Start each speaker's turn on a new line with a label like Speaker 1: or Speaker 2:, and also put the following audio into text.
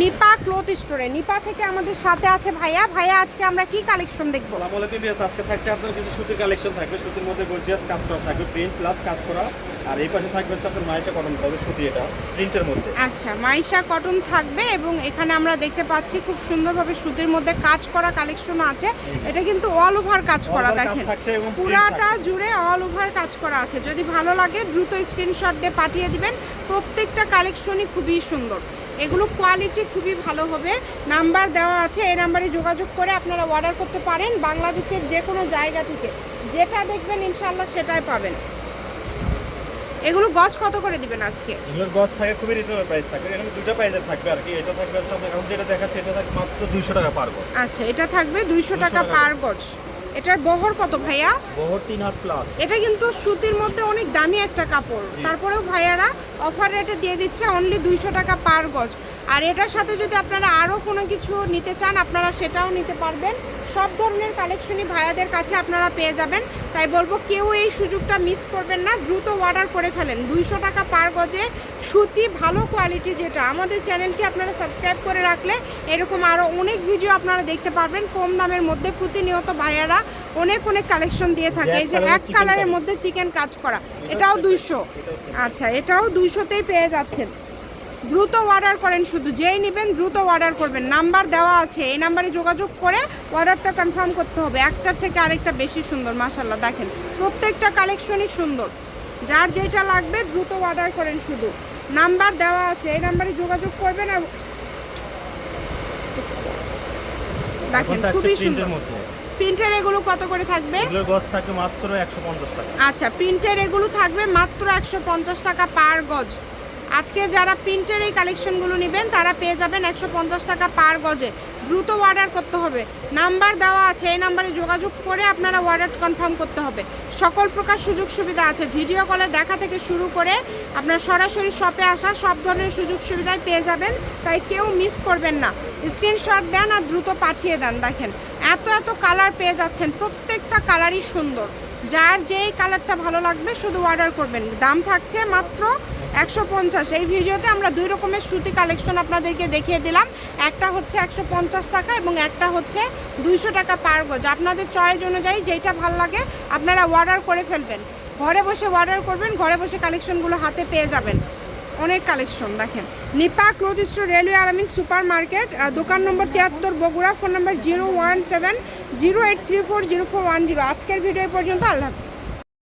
Speaker 1: Nipa cloth স্টোরে। নিপা থেকে আমাদের সাথে আছে ভাইয়া। ভাইয়া আজকে আমরা কি কালেকশন দেখব?
Speaker 2: আসসালামু আলাইকুম বিয়াস আজকে থাকছে আপনার কিছু সুতির কালেকশন থাকবে। সুতির মধ্যে গর্জিয়াস কাজ করা থাকবে প্রিন্ট প্লাস কাজ করা। আর এই পাশে থাকবে হচ্ছে আপনার মাইশা কটন হবে সুতি এটা প্রিন্টের মধ্যে।
Speaker 1: আচ্ছা মাইশা কটন থাকবে এবং এখানে আমরা দেখতে পাচ্ছি খুব সুন্দরভাবে সুতির মধ্যে কাজ করা কালেকশন আছে। এটা কিন্তু অল ওভার কাজ করা দেখেন। পুরাটা জুড়ে অল ওভার কাজ করা আছে। যদি ভালো লাগে দ্রুত স্ক্রিনশট দিয়ে পাঠিয়ে দিবেন। প্রত্যেকটা কালেকশনই খুবই সুন্দর। এগুলো কোয়ালিটি খুবই ভালো হবে। নাম্বার দেওয়া আছে এই নাম্বারে যোগাযোগ করে আপনারা অর্ডার করতে পারেন বাংলাদেশের যে কোনো জায়গা থেকে। যেটা দেখবেন ইনশাল্লাহ সেটাই পাবেন। এগুলো গজ কত করে দিবেন আজকে?
Speaker 2: এগুলোর গজ থাকে খুবই রিজনেবল প্রাইস থাকবে এখানে দুটো প্রাইসের থাকবে আর কি। এটা থাকবে হচ্ছে এখন যেটা দেখাচ্ছে এটা থাকবে মাত্র দুইশো টাকা পার গজ।
Speaker 1: আচ্ছা এটা থাকবে দুইশো
Speaker 2: 200
Speaker 1: টাকা
Speaker 2: টাকা।
Speaker 1: পার গজ। এটার বহর কত ভাইয়া?
Speaker 2: বহর তিন হাত প্লাস
Speaker 1: এটা কিন্তু সুতির মধ্যে অনেক দামি একটা কাপড়। তারপরেও ভাইয়ারা অফার রেটে দিয়ে দিচ্ছে অনলি দুইশো টাকা পার গজ। আর এটার সাথে যদি আপনারা আরও কোনো কিছু নিতে চান আপনারা সেটাও নিতে পারবেন। সব ধরনের কালেকশনই ভাইয়াদের কাছে আপনারা পেয়ে যাবেন। তাই বলব কেউ এই সুযোগটা মিস করবেন না। দ্রুত অর্ডার করে ফেলেন। দুইশো টাকা পার গজে সুতি ভালো কোয়ালিটি যেটা। আমাদের চ্যানেলটি আপনারা সাবস্ক্রাইব করে রাখলে এরকম আরও অনেক ভিডিও আপনারা দেখতে পারবেন। কম দামের মধ্যে প্রতিনিয়ত ভাইয়ারা অনেক অনেক কালেকশন দিয়ে থাকে। এই যে
Speaker 2: এক
Speaker 1: কালারের মধ্যে চিকেন কাজ করা। এটাও দুইশো। আচ্ছা এটাও দুইশোতেই পেয়ে যাচ্ছেন। দ্রুত অর্ডার করেন শুধু যেই নেবেন দ্রুত অর্ডার করবেন। নাম্বার দেওয়া আছে এই নাম্বারে যোগাযোগ করে অর্ডারটা কনফার্ম করতে হবে। একটার থেকে আরেকটা বেশি সুন্দর মাশাল্লাহ দেখেন প্রত্যেকটা কালেকশনই সুন্দর। যার যেটা লাগবে দ্রুত অর্ডার করেন শুধু। নাম্বার দেওয়া আছে এই নাম্বারে যোগাযোগ করবেন আর দেখেন খুবই সুন্দর। প্রিন্টের এগুলো কত করে থাকবে?
Speaker 2: এগুলোর গজ থাকবে মাত্র একশো পঞ্চাশ টাকা।
Speaker 1: আচ্ছা প্রিন্টের এগুলো থাকবে মাত্র একশো পঞ্চাশ টাকা পার গজ। আজকে যারা প্রিন্টের এই কালেকশনগুলো নেবেন, তারা পেয়ে যাবেন একশো পঞ্চাশ টাকা পার গজে। দ্রুত অর্ডার করতে হবে। নাম্বার দেওয়া আছে, এই নাম্বারে যোগাযোগ করে আপনারা অর্ডার কনফার্ম করতে হবে। সকল প্রকার সুযোগ সুবিধা আছে। ভিডিও কলে দেখা থেকে শুরু করে আপনার সরাসরি শপে আসা সব ধরনের সুযোগ সুবিধাই পেয়ে যাবেন। তাই কেউ মিস করবেন না। স্ক্রিনশট দেন আর দ্রুত পাঠিয়ে দেন। দেখেন, এত এত কালার পেয়ে যাচ্ছেন। প্রত্যেকটা কালারই সুন্দর। যার যেই কালারটা ভালো লাগবে, শুধু অর্ডার করবেন। দাম থাকছে মাত্র একশো পঞ্চাশ। এই ভিডিওতে আমরা দুই রকমের সুতি কালেকশন আপনাদেরকে দেখিয়ে দিলাম। একটা হচ্ছে একশো পঞ্চাশ টাকা এবং একটা হচ্ছে দুইশো টাকা পার গজ। আপনাদের চয়েস অনুযায়ী যেইটা ভালো লাগে আপনারা অর্ডার করে ফেলবেন। ঘরে বসে অর্ডার করবেন, ঘরে বসে কালেকশনগুলো হাতে পেয়ে যাবেন। অনেক কালেকশন, দেখেন। Nipa cloth store, railway আরামিন super market দোকান নম্বর তিয়াত্তর, Bogura, phone number zero one seven, zero eight three four, zero four one zero. আজকের ভিডিও পর্যন্ত, আল্লাহ হাফিজ।